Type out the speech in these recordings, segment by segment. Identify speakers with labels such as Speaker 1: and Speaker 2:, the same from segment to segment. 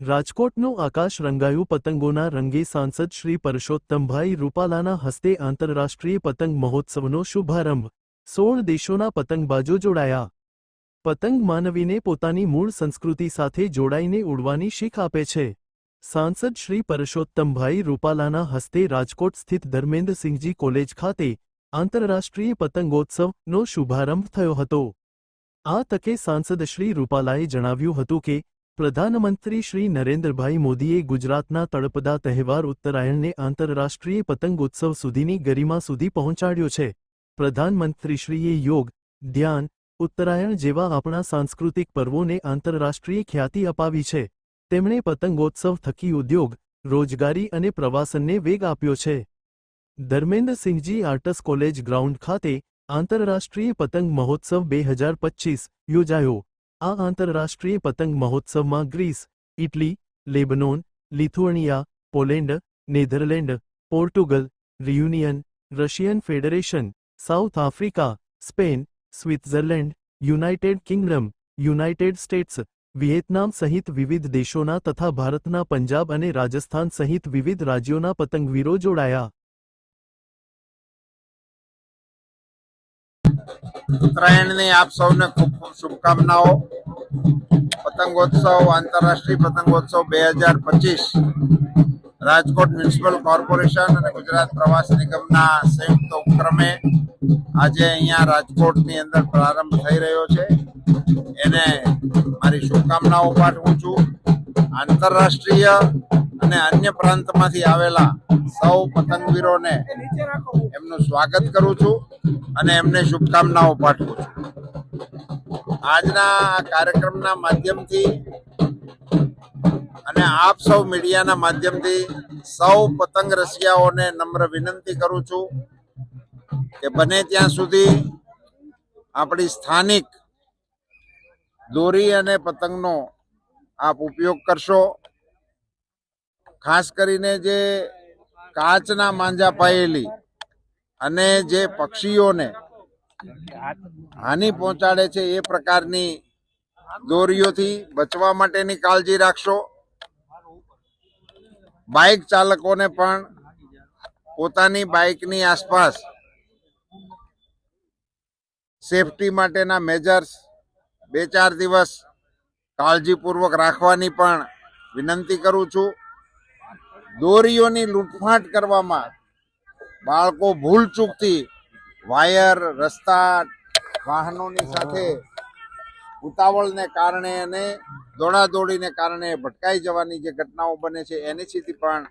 Speaker 1: રાજકોટનું આકાશ રંગાયું પતંગોના રંગે સાંસદ શ્રી પરશોત્તમભાઈ રૂપાલાના હસ્તે આંતરરાષ્ટ્રીય પતંગ મહોત્સવનો શુભારંભ. સોળ દેશોના પતંગબાજો જોડાયા. પતંગ માનવીને પોતાની મૂળ સંસ્કૃતિ સાથે જોડાઈને ઉડવાની શીખ આપે છે. સાંસદ શ્રી પરસોત્તમભાઈ રૂપાલાના હસ્તે રાજકોટ સ્થિત ધર્મેન્દ્રસિંહજી કોલેજ ખાતે આંતરરાષ્ટ્રીય પતંગોત્સવનો શુભારંભ થયો હતો. આ તકે સાંસદ શ્રી રૂપાલાએ જણાવ્યું હતું કે પ્રધાનમંત્રી શ્રી નરેન્દ્રભાઈ મોદીએ ગુજરાતના તળપદા તહેવાર ઉત્તરાયણને આંતરરાષ્ટ્રીય પતંગોત્સવ સુધીની ગરિમા સુધી પહોંચાડ્યો છે. પ્રધાનમંત્રીશ્રીએ યોગ, ધ્યાન, ઉત્તરાયણ જેવા આપણા સાંસ્કૃતિક પર્વોને આંતરરાષ્ટ્રીય ખ્યાતિ અપાવી છે. તેમણે પતંગોત્સવ, થકી ઉદ્યોગ, રોજગારી અને પ્રવાસનને વેગ આપ્યો છે. ધર્મેન્દ્રસિંહજી આર્ટસ કોલેજ ગ્રાઉન્ડ ખાતે આંતરરાષ્ટ્રીય પતંગ મહોત્સવ બે યોજાયો. આ આંતરરાષ્ટ્રીય પતંગ મહોત્સવમાં Greece, Italy, Lebanon, Lithuania, Poland, Netherland, Portugal, Reunion, Russian Federation, South Africa, Spain, Switzerland, United Kingdom, United States, Vietnam સહિત વિવિધ દેશોના તથા ભારતના પંજાબ અને રાજસ્થાન સહિત વિવિધ રાજ્યોના પતંગવીરો જોડાયા.
Speaker 2: ઉત્તરાયણની આપ સૌને ખૂબ ખૂબ શુભકામનાઓ. પતંગોત્સવ, આંતરરાષ્ટ્રીય પતંગોત્સવ બે હજાર પચીસ. રાજકોટ મ્યુનિસિપલ કોર્પોરેશન અને ગુજરાત પ્રવાસ નિગમના સંયુક્ત ઉપક્રમે આજે અહીંયા રાજકોટની અંદર પ્રારંભ થઈ રહ્યો છે. એને મારી શુભકામનાઓ પાઠવું છું. આંતરરાષ્ટ્રીય અને અન્ય પ્રાંતમાંથી આવેલા સૌ પતંગવીરોને એમનું સ્વાગત કરું છું અને એમને શુભકામનાઓ પાઠવું છું. આજના કાર્યક્રમના માધ્યમથી અને આપ સૌ મીડિયાના માધ્યમથી સૌ પતંગ રસિયાઓને નમ્ર વિનંતી કરું છું કે બને ત્યાં સુધી આપણી સ્થાનિક દોરી અને પતંગનો આપ ઉપયોગ કરશો ખાસ કરીને જે કાચના માંજા પાયેલી અને જે પક્ષીઓને હાનિ પહોંચાડે છે એ પ્રકારની દોરીઓથી બચવા માટેની કાળજી રાખશો. બાઇક ચાલકોને પણ પોતાની બાઇકની આસપાસ સેફટી માટેના મેજર્સ બે ચાર દિવસ કાળજીપૂર્વક રાખવાની પણ વિનંતી કરું છું. દોરીઓની લૂંટફાટ કરવામાં બાળકો ભૂલચૂકથી વાયર, રસ્તા, વાહનોની સાથે ઉતાવળને કારણે અને દોડાદોડીને કારણે ભટકાઈ જવાની જે ઘટનાઓ બને છે એનીથી પણ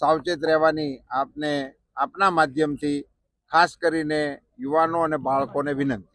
Speaker 2: સાવચેત રહેવાની આપને આપના માધ્યમથી ખાસ કરીને યુવાનો અને બાળકોને વિનંતી.